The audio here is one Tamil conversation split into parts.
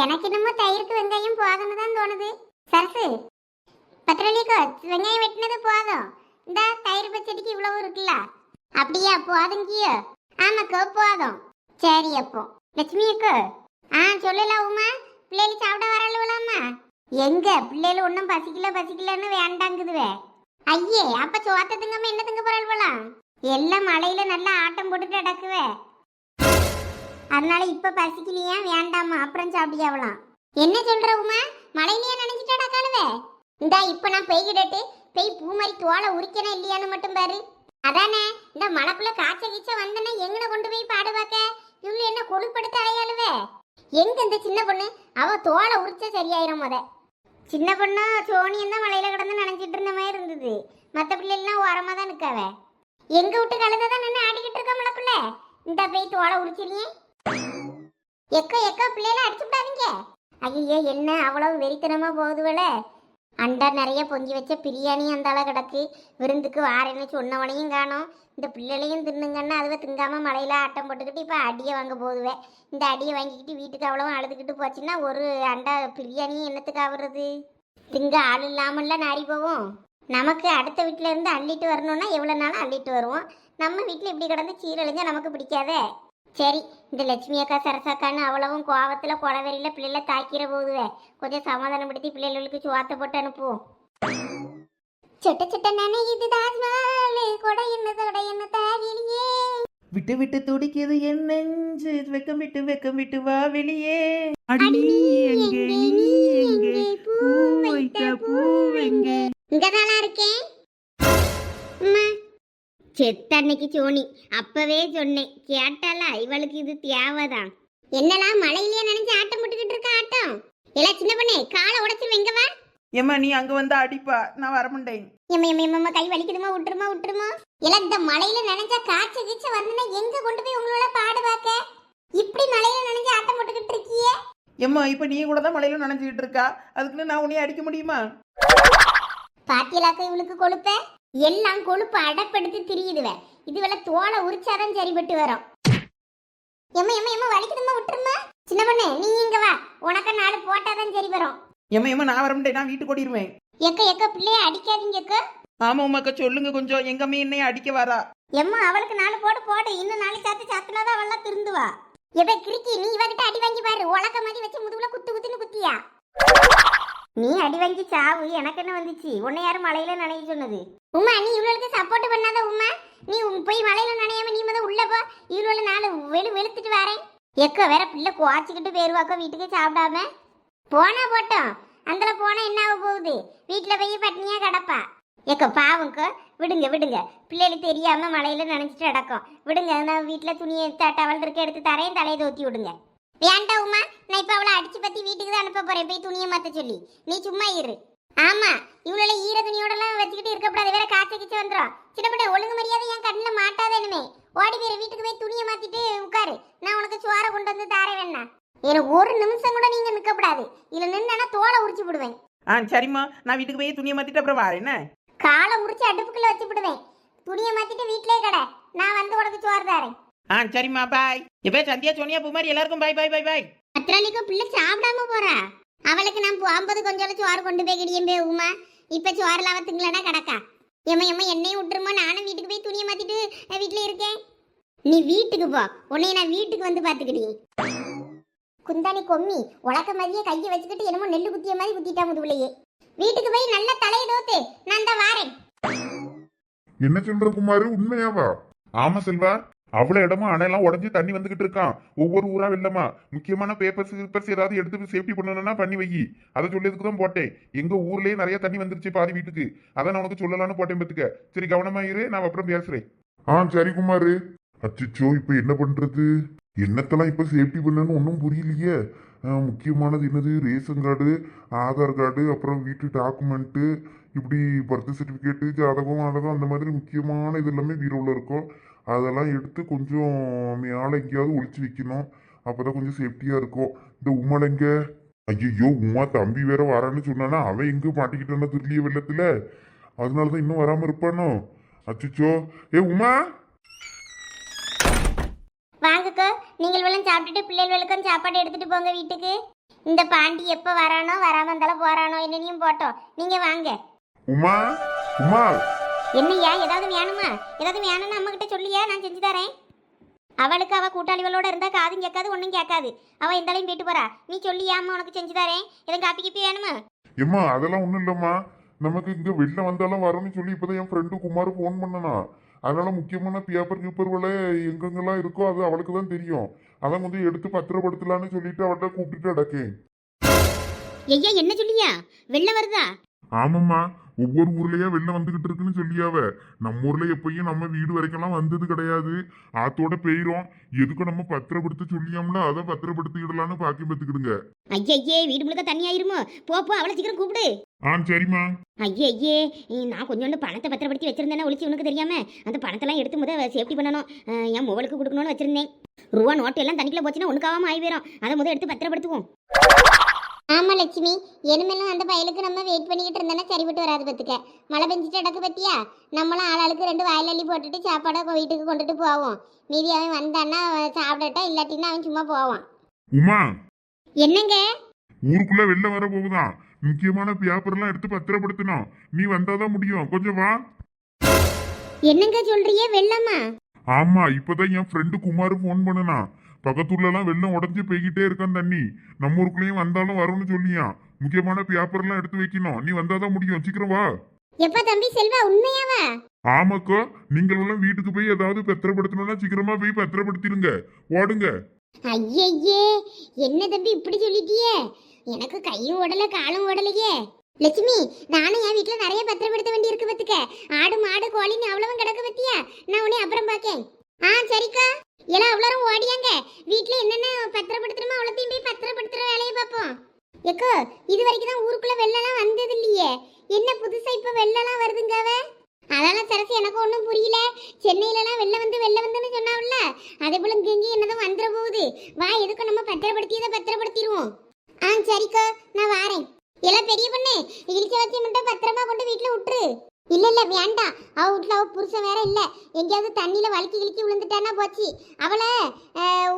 எனக்கு என்னமோ தயிருக்கு வெங்காயம் போகணும் தான் தோணுது. சரசு பத்திரலிக்கோ வெங்காயம் வெட்டினது போதும். இந்த தயிர் பச்சடிக்கு இவ்வளவு இருக்குல்ல? அப்படியா போதுங்கியோ ஆமாக்கோ போதும். சரி அப்போ. லட்சுமி அக்கோ ஆ சொல்லலாம் உமா பிள்ளைகள் சாப்பிட வரலாமா எங்க பிள்ளைகள் ஒன்றும் பசிக்கல பசிக்கலன்னு வேண்டாங்குதுவே. ஐயே அப்ப சோத்த திங்காம என்ன திங்க போறாள்வலாம் எல்லாம் மழையில நல்லா ஆட்டம் போட்டுட்டு அடக்குவே அதனால இப்ப பசிக்கலையா? வேண்டாமா அப்புறம் சாப்பிட்டியாவலாம் என்ன சொல்ற உமா? மழையிலேயே நினைச்சிட்டாடா அடக்காளுவே இந்தா இப்ப நான் பெய்கிடட்டு பெய் பூ மாதிரி தோலை உரிக்கணும் இல்லையான்னு மட்டும் பாரு. அதானே இந்த மழைக்குள்ள காய்ச்ச கீச்ச வந்தனா எங்கன கொண்டு போய் பாடு பார்க்க. இவ்வளவு என்ன கொழுப்படுத்த அலையாளுவே எங்க இந்த சின்ன பொண்ணு? அவ தோலை உரிச்சா சரியாயிரும் முத. சின்ன பொண்ணு சோனியும் தான் மலையில கிடந்து நினைச்சிட்டு இருந்த மாதிரி இருந்தது. மற்ற பிள்ளைலாம் ஓரமாக தான் நிற்காவ எங்க விட்டு கழுத தான் நின்று ஆடிக்கிட்டு இருக்க மழைக்குள்ள? இந்த போய் தோலை உரிச்சிருக்கேன் எக்கோ எக்கோ பிள்ளைல அடிச்சு விடாதீங்க ஐயோ என்ன அவ்வளவு வெறித்தனமா போகுதுவல அண்டா நிறைய பொங்கி வச்ச பிரியாணி அந்த அளவு கிடக்கு. விருந்துக்கு வாரேன்னு சொன்னவனையும் காணும். இந்த பிள்ளைகளையும் தின்னுங்கன்னா அதுவே திங்காம மலையில ஆட்டம் போட்டுக்கிட்டு இப்போ அடியை வாங்க போதுவே இந்த அடியை வாங்கிக்கிட்டு வீட்டுக்கு அவ்வளவும் அழுதுகிட்டு போச்சுன்னா ஒரு அண்டா பிரியாணியும் என்னத்துக்கு ஆகுறது திங்க ஆள் இல்லாமல்ல நாரி போவோம். நமக்கு அடுத்த வீட்டில இருந்து அள்ளிட்டு வரணும்னா எவ்வளோ நாளும் அள்ளிட்டு வருவோம். நம்ம வீட்டில் இப்படி கிடந்து சீரழிஞ்சா நமக்கு பிடிக்காதே? சரி இந்த லட்சுமி அக்கா சரசாக்கான்னு அவ்வளவும் கோவத்தில் குளவெறியில் பிள்ளைல தாக்கிற போதுவே. கொஞ்சம் சமாதானப்படுத்தி பிள்ளைகளுக்கு சுவாத்த போட்டு அனுப்புவோம். சிட்ட சிட்ட நினைக்குது தாஜ்மஹால் கொடை என்ன கொடை என்ன தாரிலியே விட்டு விட்டு துடிக்குது என் நெஞ்சு வெக்கம் விட்டு வெக்கம் விட்டு வா வெளியே. அடி நீ எங்கே, நீ? செத்த அன்னைக்கு சோனி. அப்பவே சொன்னேன் கேட்டாலா இவளுக்கு இது தேவைதான். என்னலாம் மழையிலேயே நினைச்சு ஆட்டம் போட்டுக்கிட்டு இருக்க ஆட்டம்? எல்லாம் சின்ன பொண்ணே காலை உடைச்சிரு எங்க வா. ஏம்மா நீ அங்க வந்து அடிப்பா நான் வரமாட்டேன். எம்ம எம்ம எம்ம கை வலிக்குதுமா விட்டுருமா விட்டுருமா எல்லாம் இந்த மழையில நினைச்சா காய்ச்ச கீச்ச வந்தனா எங்க கொண்டு போய் உங்களோட பாடு பார்க்க? இப்படி மழையில நினைச்சு ஆட்டம் போட்டுக்கிட்டு இருக்கியே? ஏம்மா இப்ப நீ கூட தான் மலையில நனைஞ்சுக்கிட்டு இருக்கா? அதுக்குன்னு நான் உன்னைய அடிக்க முடியுமா? பாத்தியலாக்க இவளுக்கு கொழுப்ப? எல்லாம் கொழுப்பு அடப்படுத்தி திரியுதுவ இதுவெல்ல தோலை உரிச்சாதான் சரிப்பட்டு வரும். எம்ம எம்ம எம்ம வலிக்குதுமா விட்டுருமா சின்ன பொண்ணு நீ இங்க வா. உனக்கு நாலு போட்டாதான் சரி வரும். ஏம்மா ஏம்மா நான் வரமாட்டேன் நான் வீட்டுக்கு ஓடிடுவேன் எக்க எக்க பிள்ளைய அடிக்காதீங்க அக்கா ஆமா உமாக்கா சொல்லுங்க கொஞ்சம். எங்க அம்மா என்னைய அடிக்க வரா? எம்மா அவளுக்கு நாலு போடு போடு. இன்னும் நாலு சாத்து சாத்துனாதான் அவள்லாம் திருந்துவா. எப்ப கிறுக்கி நீ இவகிட்ட அடி வாங்கி பாரு. உலக்க மாதிரி வச்சு முதுகுல குத்து குத்துன்னு குத்தியா? நீ அடி வாங்கி சாவு. எனக்கு என்ன வந்துச்சு? உன்னை யாரும் மலையில நனைய சொன்னது. உமா நீ இவளுக்கு சப்போர்ட் பண்ணாத உமா. நீ போய் மலையில நனையாம நீ முத உள்ள போ. இவளோட நாலு வெளு வெளுத்துட்டு வரேன். எக்க வேற பிள்ளை குவாச்சிக்கிட்டு பேருவாக்கோ வீட்டுக்கு சாப்பிடாம. போனா போட்டோம். அந்தல போனா என்ன ஆக போகுது? வீட்டுல போய் பட்னியா கிடப்பா. எக்க பாவங்க விடுங்க விடுங்க. பிள்ளைகளுக்கு தெரியாம மலையில நினைச்சிட்டு அடக்கம் விடுங்க நான் வீட்டுல துணியை எடுத்து டவல் இருக்க எடுத்து தரையும் தலையை தோத்தி விடுங்க. வேண்டாம் உமா. நான் இப்ப அவளை அடிச்சு பத்தி வீட்டுக்கு தான் அனுப்ப போறேன். போய் துணியை மாத்த சொல்லி. நீ சும்மா இரு. ஆமா இவ்வளவு ஈர துணியோட எல்லாம் வச்சுக்கிட்டு இருக்கக்கூடாது. வேற காய்ச்ச கிச்சு வந்துடும் சின்னப்பட்ட ஒழுங்கு மரியாதை என் கண்ணில் மாட்டாத இனிமே. ஓடி போய் வீட்டுக்கு போய் துணியை மாத்திட்டு உட்காரு. நான் உனக்கு சோற கொண்டு வந்து தாரேன் வேணா எனக்கு ஒரு நிமிஷம் கூட நீங்க நிற்கக்கூடாது இதுல நின்னா தோலை உரிச்சு விடுவேன். ஆ சரிம்மா. நான் வீட்டுக்கு போய் துணியை மாத்திட்டு அப்புறம் வரேன் என்ன? காலை உரிச்சு அடுப்புக்குள்ள வச்சு விடுவேன். துணியை மாத்திட்டு வீட்டிலே கடை. நான் வந்து உனக்கு சோறு தாரேன். ஆ சரிம்மா. பாய். எப்ப சந்தியா சோனியா பூமாரி எல்லாருக்கும் பாய் பாய் பாய் பாய். பத்திராளிக்கும் பிள்ளை சாப்பிடாம போறா? அவளுக்கு நான் போகும்போது கொஞ்சம் சோறு கொண்டு போய் கிடியும் உமா. இப்போ சோறு இல்லாம கிடக்கா. எம்மா எம்மா என்னையும் விட்டுருமோ? நானும் வீட்டுக்கு போய் துணியை மாத்திட்டு வீட்டில் இருக்கேன். நீ வீட்டுக்கு போ. உன்னை நான் வீட்டுக்கு வந்து பாத்துக்கிடி குந்தாணி கொம்மி உலக்க மாதிரியே கையை வச்சுக்கிட்டு என்னமோ நெல்லு குத்திய மாதிரி குத்திட்டா முதுகுலையே வீட்டுக்கு போய் நல்ல தலையை தோத்து நான் தான் வாரேன். என்ன சொல்ற குமாரு? உண்மையாவா? ஆமா செல்வா. அவ்வளவு இடமா அணையெல்லாம் உடஞ்சி தண்ணி வந்துகிட்டு இருக்கான். ஒவ்வொரு ஊரா வெள்ளமா முக்கியமான பேப்பர்ஸ் பேப்பர்ஸ் ஏதாவது எடுத்து சேஃப்டி பண்ணணும்னா பண்ணி வை. அதை சொல்லியதுக்கு தான் போட்டேன். எங்க ஊர்லயே நிறைய தண்ணி வந்துருச்சு பாதி வீட்டுக்கு. அதை நான் உனக்கு சொல்லலாம்னு போட்டேன் பத்துக்க. சரி கவனமா இரு. நான் அப்புறம் பேசுறேன். ஆ சரி குமார். அச்சோ இப்ப என்ன பண்றது? என்னத்தெல்லாம் இப்ப சேஃப்டி பண்ணணும்னு ஒன்றும் புரியலையே. முக்கியமானது என்னது? ரேஷன் கார்டு ஆதார் கார்டு அப்புறம் வீட்டு டாக்குமெண்ட்டு இப்படி பர்த் சர்டிஃபிகேட்டு ஜாதகம் ஆதகம் அந்த மாதிரி முக்கியமான இது எல்லாமே பீரோவில் இருக்கும். அதெல்லாம் எடுத்து கொஞ்சம் மேலே எங்கேயாவது ஒளிச்சு வைக்கணும். அப்பதான் கொஞ்சம் சேஃப்டியாக இருக்கும். இந்த உமாலங்க ஐயோ உமா தம்பி வேற வரான்னு சொன்னானா? அவன் எங்க மாட்டிக்கிட்டான தெரியல வெள்ளத்துல. அதனால தான் இன்னும் வராம இருப்பானோ? அச்சச்சோ. ஏ உமா? வாங்கக்கோ. நீங்கள் வெள்ளம் சாப்பிட்டுட்டு பிள்ளைகளுக்கும் சாப்பாடு எடுத்துட்டு போங்க வீட்டுக்கு. இந்த பாண்டி எப்போ வரானோ வராம இருந்தாலும் போறானோ என்னனையும் போட்டோம். நீங்க வாங்க. உமா? உமா? என்னய்யா ஏதாவது வேணுமா? ஏதாவது வேணும்னு அம்மா கிட்ட சொல்லியா? நான் செஞ்சு தரேன். அவளுக்கு அவ கூட்டாளிகளோட இருந்தா காதும் கேட்காது ஒன்றும் கேட்காது. அவ எந்தாலையும் போயிட்டு போறா. நீ சொல்லியா அம்மா உனக்கு செஞ்சு தரேன். எதுவும் காப்பி கிப்பி வேணுமா? எம்மா அதெல்லாம் ஒண்ணும் இல்லம்மா. நமக்கு இங்க வெளில வந்தாலும் வரணும்னு சொல்லி இப்பதான் என் ஃப்ரெண்டு குமார் ஃபோன் பண்ணனா. அதனால முக்கியமான பேப்பர் கீப்பர்களை எங்கெங்கெல்லாம் இருக்கோ அது அவளுக்கு தான் தெரியும். அதான் கொஞ்சம் எடுத்து பத்திரப்படுத்தலான்னு சொல்லிட்டு அவள்கிட்ட கூப்பிட்டுட்டு அடக்கேன் ஐயா என்ன சொல்லியா? வெளில வருதா? ஆமாம்மா ஒவ்வொரு ஊர்லயா வெளில வந்துகிட்டு இருக்குன்னு சொல்லியாவ. நம்ம ஊர்ல எப்பயும் நம்ம வீடு வரைக்கும்லாம் வந்தது கிடையாது. ஆத்தோட பெய்றோம் எதுக்கும் நம்ம பத்திரப்படுத்த சொல்லியோம்ல அதை பத்திரப்படுத்திக்கிடலான்னு பாக்கி பத்துக்கிடுங்க. ஐயே வீடு முழுக்க தண்ணி ஆயிருமோ போ போ அவளை சீக்கிரம் கூப்பிடு. ஆ சரிம்மா. ஐயே ஐயே நான் கொஞ்சோண்டு பணத்தை பத்திரப்படுத்தி வச்சிருந்தேன்னா ஒளிச்சு உனக்கு தெரியாம அந்த பணத்தெல்லாம் எடுத்து முத சேஃப்டி பண்ணணும். என் மொபைலுக்கு கொடுக்கணும்னு வச்சிருந்தேன். ரூபா நோட்டு எல்லாம் தண்ணிக்குள்ள போச்சுன்னா உனக்காவாம ஆகி போயிடும் அதை முத எடுத்து பத்திரப்படுத்துவோம். ஆமா லட்சுமி. இனிமேலும் அந்த பயலுக்கு நம்ம வெயிட் பண்ணிக்கிட்டு இருந்தோன்னா சரிப்பட்டு வராது பத்துக்க. மழை பெஞ்சிட்டு இடக்கு பத்தியா? நம்மளும் ஆளாளுக்கு ரெண்டு வாயில் அள்ளி போட்டுட்டு சாப்பாடை வீட்டுக்கு கொண்டுட்டு போவோம். மீதி அவன் வந்தான்னா சாப்பிடட்டா இல்லாட்டின்னா அவன் சும்மா போவான். உமா. என்னங்க? ஊருக்குள்ள வெளில வர போகுதான் முக்கியமான பேப்பர்லாம் எடுத்து பத்திரப்படுத்தணும். நீ வந்தாதான் முடியும். கொஞ்சம் வா. என்னங்க சொல்றியே வெள்ளம்மா ஆமா இப்பதான் என் ஃப்ரெண்டு குமார் ஃபோன் பண்ணுனா பக்கத்துல எல்லாம் வெள்ளம் உடஞ்சி போய்கிட்டே இருக்கான் தண்ணி. நம்ம ஊருக்குள்ளேயும் வந்தாலும் வரும்னு சொல்லியான் முக்கியமான பேப்பர்லாம் எடுத்து வைக்கணும். நீ வந்தாதான் முடியும். சீக்கிரம் வா. எப்ப தம்பி செல்வா உண்மையாவா ஆமாக்கா. நீங்களும் வீட்டுக்கு போய் ஏதாவது பத்திரப்படுத்தணும்னா சீக்கிரமா போய் பத்திரப்படுத்திடுங்க ஓடுங்க. ஐயையே என்ன தம்பி இப்படி சொல்லிட்டியே? எனக்கு கையும் ஓடல காலும் ஓடலையே. லட்சுமி நானும் என் வீட்ல நிறைய பத்திரப்படுத்த வேண்டி இருக்கு பத்துக்க. ஆடு மாடு கோழின்னு அவ்வளவும் கிடக்கு பத்தியா? நான் உன்னை அப்புறம் பாக்கேன். ஆ சரிக்கா. எல்லாம் அவ்வளோ ஓடியாங்க. வீட்டில் என்னென்ன பத்திரப்படுத்தணுமோ அவ்வளோத்தையும் போய் பத்திரப்படுத்துகிற வேலையை பார்ப்போம். எக்கோ இது வரைக்கும் தான் ஊருக்குள்ளே வெள்ளம்லாம் வந்தது இல்லையே. என்ன புதுசாக இப்போ வெள்ளம்லாம் வருதுங்காவ அதெல்லாம் சரசு எனக்கு ஒன்றும் புரியல. சென்னையிலலாம் வெளில வந்து வெளில வந்துன்னு சொன்னாவில்ல. அதே போல் இங்கே இங்கேயும் என்னதும் வந்துட போகுது. வா எதுக்கும் நம்ம பத்திரப்படுத்தியதை பத்திரப்படுத்திடுவோம் ஆ சரிக்கா நான் வாரேன். எல்லாம் பெரிய பொண்ணு இழிச்ச வச்சு மட்டும் பத்திரமா கொண்டு வீட்டில் விட்டுரு. இல்ல இல்ல வேண்டாம். அவ வீட்டுல அவ புருஷன் வேற இல்ல. எங்கேயாவது தண்ணியில வலிக்கி கிழிக்கி விழுந்துட்டானா போச்சு. அவளை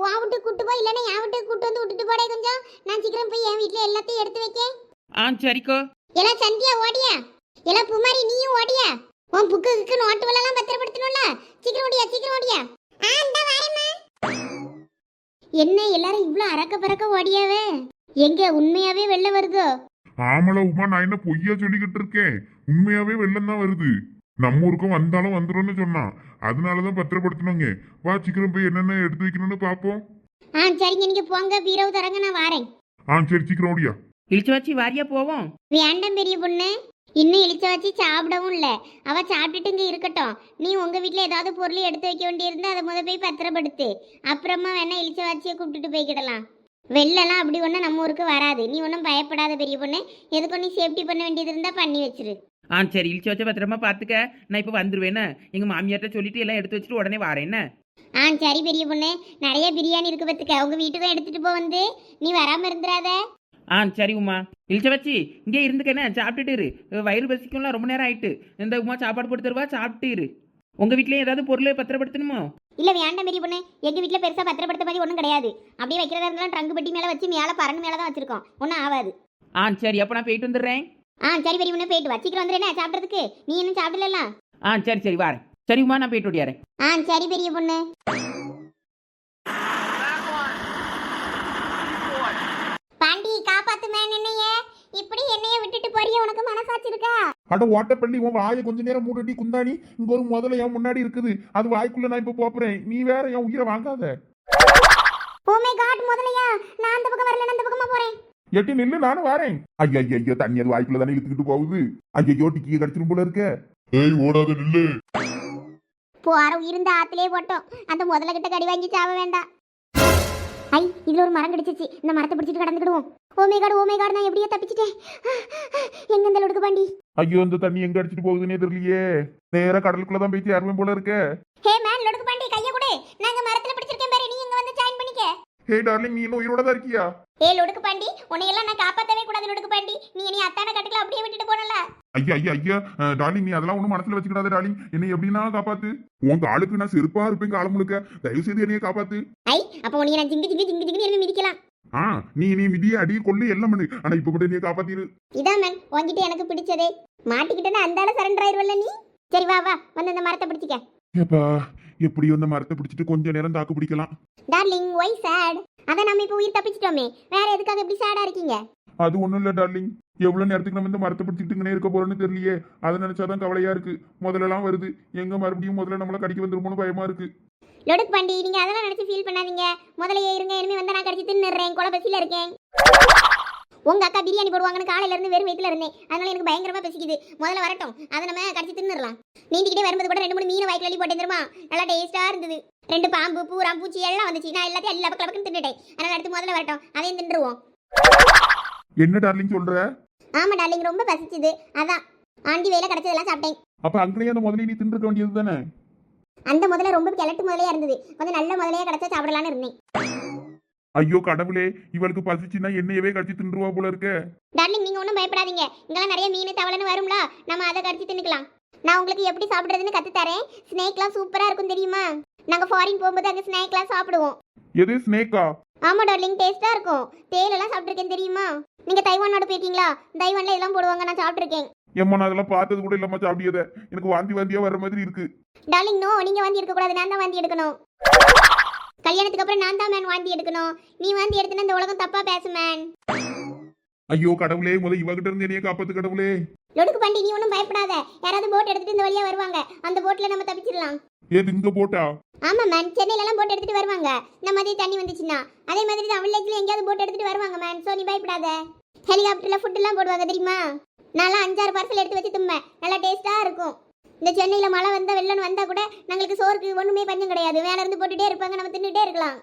உன் வீட்டுக்கு கூட்டு போய் இல்லைன்னா என் வீட்டுக்கு கூட்டு வந்து விட்டுட்டு போடே கொஞ்சம். நான் சீக்கிரம் போய் என் வீட்டுல எல்லாத்தையும் எடுத்து வைக்கேன். ஆ சரிக்கோ. எல்லாம் சந்தியா ஓடியா? எல்லாம் புமாரி நீயும் ஓடியா? உன் புக்குக்கு நோட்டு எல்லாம் பத்திரப்படுத்தணும்ல? சீக்கிரம் ஓடியா சீக்கிரம் ஓடியா? என்ன எல்லாரும் இவ்ளோ அரக்க பறக்க ஓடியாவே? எங்க உண்மையாவே வெள்ள வருதோ? ஆமல உமா நான் என்ன பொய்யா சொல்லிக்கிட்டு இருக்கேன் உண்மையாவே வெள்ளம் தான் வருது. நம்ம ஊருக்கும் வந்தாலும் வந்துரும்னு சொன்னான். அதனாலதான் பத்திரப்படுத்தணுங்க வா சீக்கிரம் போய் என்னென்ன எடுத்து வைக்கணும்னு பாப்போம். ஆ சரிங்க. நீங்க போங்க. பீரவு தரங்க நான் வாரேன். ஆ சரி சீக்கிரம் ஓடியா. இழிச்சு வச்சு வாரியா போவோம். வேண்டாம் பெரிய பொண்ணு. இன்னும் இழிச்ச வச்சு சாப்பிடவும் இல்ல. அவ சாப்பிட்டுட்டு இங்க இருக்கட்டும். நீ உங்க வீட்ல ஏதாவது பொருள் எடுத்து வைக்க வேண்டியிருந்தா அதை முத போய் பத்திரப்படுத்து. அப்புறமா வேணா இழிச்ச வச்சியை கூப்பிட்டுட்டு போய்க்கிடலாம். வெள்ளெல்லாம் அப்படி ஒன்றும் நம்ம ஊருக்கு வராது. நீ ஒன்றும் பயப்படாத பெரிய பொண்ணு. எதுக்கும் நீ சேஃப்டி பண்ண வேண்டியது இருந்தா பண்ணி வச்சிரு. ஆ சரி. இழிச்சு வச்ச பத்திரமா பார்த்துக்க நான் இப்போ வந்துருவேன்னு எங்கள் மாமியார்ட்ட சொல்லிட்டு எல்லாம் எடுத்து வச்சுட்டு உடனே வரேன். ஆ சரி பெரிய பொண்ணு. நிறைய பிரியாணி இருக்கு பத்துக்க. உங்க வீட்டுக்கும் எடுத்துட்டு போ வந்து. நீ வராம இருந்துடாத ஆ சரி உமா. இழிச்ச வச்சு. இங்கே இருந்துக்கண்ணே சாப்பிட்டுட்டு இரு. வயிறு பசிக்கும்லாம் ரொம்ப நேரம் ஆயிட்டு. இந்த உமா சாப்பாடு போட்டு தருவா? சாப்பிட்டு இரு. உங்கள் வீட்லேயும் ஏதாவது பொருளை பத்திரப்படுத்தணுமோ? இல்ல வேண்டாம் பெரிய பொண்ணு. எங்க வீட்ல பெருசா பத்திரப்படுத்த மாதிரி ஒன்றும் கிடையாது. அப்படியே வைக்கிறதா இருந்தாலும் ட்ரங்கு பெட்டி மேல வச்சு மேல பறந்து மேல தான் வச்சிருக்கோம். ஒன்றும் ஆகாது. ஆ சரி அப்போ நான் போயிட்டு வந்துடுறேன். ஆ சரி பெரிய பொண்ணு போயிட்டு வா. சீக்கிரம் வந்துடுறேன் சாப்பிட்றதுக்கு? நீ இன்னும் சாப்பிடலாம் ஆ சரி சரி வரேன். சரி உமா நான் போயிட்டு ஓடியாரேன். ஆ சரி பெரிய பொண்ணு. பாண்டி காப்பாத்து மேன் என்னைய. இப்படி என்னைய விட்டுட்டு போறிய? உனக்கு மனசாட்சி இருக்கா? அட ஓட்டப்பள்ளி உன் வாயை கொஞ்ச நேரம் மூடட்டி குந்தாணி. இங்க ஒரு முதல்ல என் முன்னாடி இருக்குது. அது வாய்க்குள்ள நான் இப்ப போப்புறேன். நீ வேற என் உயிரை வாங்காத. ஓ மை காட் முதலையா? நான் அந்த பக்கம் வரல அந்த பக்கமா போறேன்? எட்டி நில்லு நானும் வரேன். ஐயா ஐயா ஐயா தண்ணி அது வாய்க்குள்ள தானே இழுத்துக்கிட்டு போகுது. ஐயோ டிக்கி கடிச்சிரும் போல இருக்க. ஏய் ஓடாத நில்லு. போற இருந்த ஆத்திலே போட்டோம். அந்த முதல்ல கிட்ட கடி வாங்கி சாவ வேண்டாம். ஐ இதுல ஒரு மரம் கிடைச்சிச்சு. இந்த மரத்தை பிடிச்சிட்டு கடந்துக்கிடுவோம். ஓமே காடு ஓமே காடு நான் எப்படியோ தப்பிச்சிட்டேன். எங்க இந்த லொடுக்கு பாண்டி? ஐயோ இந்த தண்ணி எங்க அடிச்சிட்டு போகுதுன்னே தெரியலையே. நேரா கடலுக்குள்ள தான் போய் சேருவேன் போல இருக்க. ஹே மேன் லொடுக்கு பாண்டி கைய கொடு. நாங்க மரத்துல பிடிச்சிருக்கேன் பாரு நீ இங்க வந்து ஜாயின் பண்ணிக்க ஹே டார்லிங் நீ இன்னும் உயிரோட தான் இருக்கியா? ஏ லொடுக்கு பாண்டி. உன்னையெல்லாம் நான் காப்பாத்தவே கூடாது லொடுக்கு பாண்டி. நீ நீ அத்தான கட்டுக்குள்ள அப்படியே விட்டுட்டு போனல. ஐயா ஐயா ஐயா டார்லிங் நீ அதெல்லாம் ஒண்ணும் மனசுல வச்சுக்கிடாத டார்லிங் என்னை எப்படின்னா காப்பாத்து. உங்க ஆளுக்கு நான் செருப்பா இருப்பேன் காலம் முழுக்க. தயவு செய்து என்னைய காப்பாத்து. ஐ அப்ப உன்னைய நான் ஜிங்கு ஜிங்கு ஜிங்கு ஜிங்கு எருவி மிதிக்கலாம். ஆ நீ நீ விதியை அடி கொள்ளு எல்லாம் பண்ணு. ஆனா இப்ப மட்டும் நீ காப்பாத்திரு. இதான் மேன் உன்கிட்ட எனக்கு பிடிச்சதே. மாட்டிக்கிட்டேன்னா அந்த ஆள சரண்டர் ஆயிருவல்ல நீ? சரி வா வா. வந்து இந்த மரத்தை பிடிச்சிக்க. ஏப்பா எப்படியோ அந்த மரத்தை பிடிச்சிட்டு கொஞ்ச நேரம் தாக்கு பிடிக்கலாம். டார்லிங் ஒய் சேட் அதான் நம்ம இப்போ உயிர் தப்பிச்சிட்டோமே. வேற எதுக்காக இப்படி சேடா இருக்கீங்க? அது ஒண்ணும் இல்ல டார்லிங் எவ்வளவு நேரத்துக்கு நம்ம இந்த மரத்தை பிடிச்சிட்டுங்கன்னே இருக்க போறோம்னு தெரியலையே. அதை நினைச்சாதான் கவலையா இருக்கு. முதல்ல எல்லாம் வருது. எங்க மறுபடியும் முதல்ல நம்மள கடிக்க வந்துருமோன்னு பயமா இருக்கு. லொடுக் பாண்டி நீங்க அதெல்லாம் நினைச்சு ஃபீல் பண்ணாதீங்க. முதல்ல இருங்க இனிமே வந்து நான் கடிச்சு தின்னுறேன் கொலை பசியில இருக்கேன். உங்க அக்கா பிரியாணி போடுவாங்கன்னு காலையில இருந்து வெறும் வயிற்றுல இருந்தேன். அதனால எனக்கு பயங்கரமா பசிக்குது. முதல்ல வரட்டும். அதை நம்ம கடிச்சு தின்னுறலாம் நீந்திக்கிட்டே வரும்போது கூட ரெண்டு மூணு மீன் வாய்க்கு வெளியே போட்டு தருமா நல்லா டேஸ்டா இருந்தது. ரெண்டு பாம்பு பூரா பூச்சி எல்லாம் வந்துச்சு. நான் எல்லாத்தையும் எல்லா பக்கம் பக்கம் தின்னுட்டேன். அதனால அடுத்து முதல்ல வரட்டும். அதையும் தின்றுவோம். என்ன டார்லிங் சொல்ற? ஆமா டார்லிங் ரொம்ப பசிச்சுது. அதான். ஆண்டி வேலை கிடைச்சதெல்லாம் சாப்பிட்டேன். அப்ப அங்கேயே அந்த முதல்ல நீ தின்றுக்க வேண்டியது தானே அந்த முதல்ல ரொம்ப கிழட்டு முதலையா இருந்தது. கொஞ்சம் நல்ல முதலையா கிடைச்சா சாப்பிடலாம்னு இருந்தேன். ஐயோ கடவுளே இவளுக்கு பசிச்சுன்னா என்னையவே கடிச்சு தின்றுவா போல இருக்க. டார்லிங் நீங்க ஒன்றும் பயப்படாதீங்க. இங்கெல்லாம் நிறைய மீன் தவளைன்னு வரும்ல. நம்ம அதை கடிச்சு தின்னுக்கலாம். நான் உங்களுக்கு எப்படி சாப்பிடுறதுன்னு கத்து தரேன். ஸ்னேக்லாம் சூப்பரா இருக்கும் தெரியுமா? நாங்க ஃபாரின் போகும்போது அங்க ஸ்னேக்லாம் சாப்பிடுவோம். எது ஸ்னேக்கா ஆமா டார்லிங் டேஸ்டா இருக்கும். தேயிலெல்லாம் சாப்பிட்டுருக்கேன் தெரியுமா? நீங்க தைவானோட போயிருக்கீங்களா? தைவான்ல இதெல்லாம் போடுவாங்க நான் சாப்பிட்டுருக்கேன். ஏம்மா நான் அதெல்லாம் பார்த்தது கூட இல்லாம சாப்பிடியத. எனக்கு வாந்தி வாந்தியா வர்ற மாதிரி இருக்கு. டார்லிங் நோ நீங்க வாந்தி எடுக்க கூடாது. நான் தான் வாந்தி எடுக்கணும். கல்யாணத்துக்கு அப்புறம் நான் தான் மேன் வாந்தி எடுக்கணும். நீ வாந்தி எடுத்தனா இந்த உலகம் தப்பா பேசு மேன் ஐயோ கடவுளே முத இவகிட்ட இருந்து என்னைய காப்பாத்து கடவுளே. லொடுக்கு பண்டி நீ ஒன்றும் பயப்படாத. யாராவது போட் எடுத்துட்டு இந்த வழியா வருவாங்க. அந்த போட்ல நம்ம தப்பிச்சிடலாம். ஏது இங்க போட்டா ஆமா மேன் சென்னையில எல்லாம் போட் எடுத்துட்டு வருவாங்க. இந்த மாதிரி தண்ணி வந்துச்சுன்னா. அதே மாதிரி தான் வில்லேஜ்ல எங்கேயாவது போட் எடுத்துட்டு வருவாங்க மேன் சோ நீ பயப்படாத. ஹெலிகாப்டர்ல ஃபுட் எல்லாம் போடுவாங்க தெரியுமா? நான்லாம் அஞ்சாறு பார்சல் எடுத்து வச்சு தும்பேன். நல்லா டேஸ்டா இருக்கும். இந்த சென்னையில மழை வந்தா வெள்ளம் வந்தா கூட நம்மளுக்கு சோறுக்கு ஒண்ணுமே பஞ்சம் கிடையாது. மேல இருந்து போட்டுட்டே இருப்பாங்க நம்ம தின்னுகிட்டே இருக்கலாம்.